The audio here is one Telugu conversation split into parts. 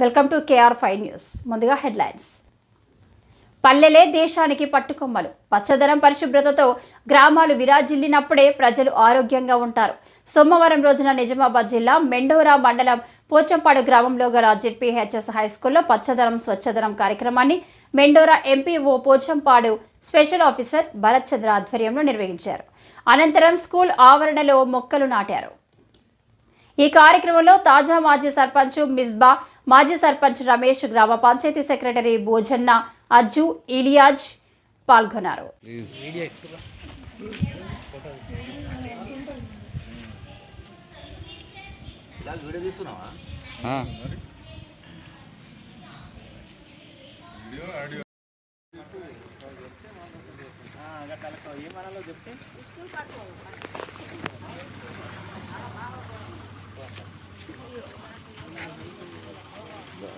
Welcome to KR five news. ముందుగా హెడ్లైన్స్. పల్లెలే దేశానికి పట్టుకొమ్మలు. పచ్చదనం పరిశుభ్రతతో గ్రామాలు విరాజిల్లినప్పుడే ప్రజలు ఆరోగ్యంగా ఉంటారు. సోమవారం రోజున నిజామాబాద్ జిల్లా మెండోరా మండలం పోచంపాడు గ్రామంలో గల జెడ్పీహెచ్ఎస్ హై స్కూల్లో పచ్చదనం స్వచ్ఛదనం కార్యక్రమాన్ని Mendora MPO Pochampadu special officer Bharat Chandra ఆధ్వర్యంలో నిర్వహించారు. అనంతరం స్కూల్ ఆవరణలో మొక్కలు నాటారు. ఈ కార్యక్రమంలో తాజా మాజీ సర్పంచ్ మిస్బా మాజీ సర్పంచ్ రమేష్ గ్రామ పంచాయతీ సెక్రటరీ భోజన్న అజ్జు ఇలియాజ్ పాల్గొన్నారు. వీడియో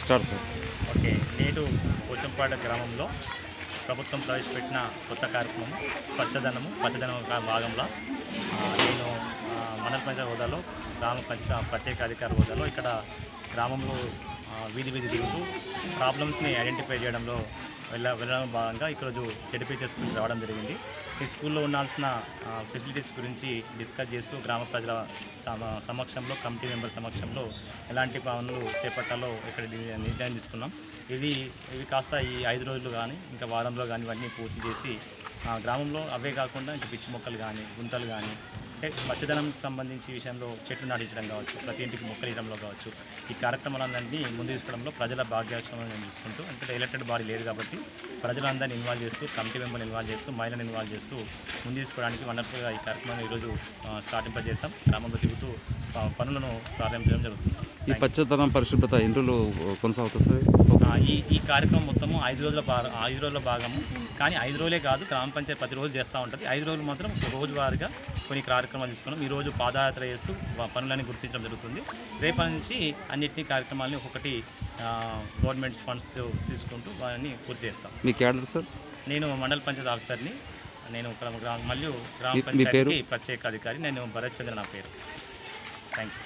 స్టార్ట్ సార్ ఓకే నేడు పోచంపాడ గ్రామంలో ప్రభుత్వం ప్రవేశపెట్టిన కొత్త కార్యక్రమం స్వచ్ఛదనము పచ్చదనం భాగంలో నేను ఆ, మండల పంచాయతీ హోదాలో గ్రామ పంచ ప్రత్యేక అధికారి హోదాలో ఇక్కడ గ్రామంలో వీధి వీధి తిరుగుతూ ప్రాబ్లమ్స్ని ఐడెంటిఫై చేయడంలో వెళ్ళ వెళ్ళడం భాగంగా ఈరోజు చెడిపి స్కూల్కి రావడం జరిగింది. ఈ స్కూల్లో ఉండాల్సిన ఫెసిలిటీస్ గురించి డిస్కస్ చేస్తూ గ్రామ ప్రజల సమక్షంలో కమిటీ మెంబర్ సమక్షంలో ఎలాంటి పనులు చేపట్టాలో ఇక్కడ నిర్ణయం తీసుకున్నాం. ఇది ఇవి కాస్త ఈ ఐదు రోజులు కానీ ఇంకా వారంలో కానీ ఇవన్నీ పూర్తి చేసి గ్రామంలో అవే కాకుండా ఇంకా పిచ్చి మొక్కలు కానీ గుంతలు కానీ అంటే పచ్చదనం సంబంధించి విషయంలో చెట్లు నాటించడం కావచ్చు ప్రతి ఇంటికి మొక్కలు ఇవ్వడంలో కావచ్చు ఈ కార్యక్రమాలన్నింటినీ ముందు తీసుకోవడంలో ప్రజల భాగ్యాక్షరం నేను తీసుకుంటూ అంటే ఎలక్టెడ్ బాడీ లేదు కాబట్టి ప్రజలందరినీ ఇన్వాల్వ్ చేస్తూ కమిటీ మెంబర్ని ఇన్వాల్వ్ చేస్తూ మహిళలను ఇన్వాల్వ్ చేస్తూ ముందు తీసుకోవడానికి వండర్ఫుల్గా ఈ కార్యక్రమాన్ని ఈరోజు స్టార్టింగ్ చేస్తాం గ్రామంలో తిరుగుతూ పనులను ప్రారంభించడం జరుగుతుంది. ఈ పచ్చదనం పరిశుభ్రత ఎన్ని రోజులు కొనసాగుతుంది? ఈ ఈ కార్యక్రమం మొత్తము ఐదు రోజుల ఐదు రోజుల భాగము. కానీ ఐదు రోజులే కాదు గ్రామ పంచాయతీ ప్రతి రోజు చేస్తూ ఉంటుంది. ఐదు రోజులు మాత్రం రోజువారీగా కొన్ని కార్యక్రమాలు తీసుకున్నాం. ఈ రోజు పాదయాత్ర చేస్తూ వా- పనులని గుర్తించడం జరుగుతుంది. రేపటి నుంచి అన్నింటినీ కార్యక్రమాలని ఒక్కొక్కటి గవర్నమెంట్ ఫండ్స్ తీసుకుంటూ వాటిని పూర్తి చేస్తాం. మీ క్యాడర్ సార్? నేను మండల పంచాయతీ ఆఫీసర్ని. నేను ఇక్కడ గ్రామ? పంచాయతీకి ప్రత్యేక అధికారి. నేను భరత్ చంద్ర నా పేరు. Thank you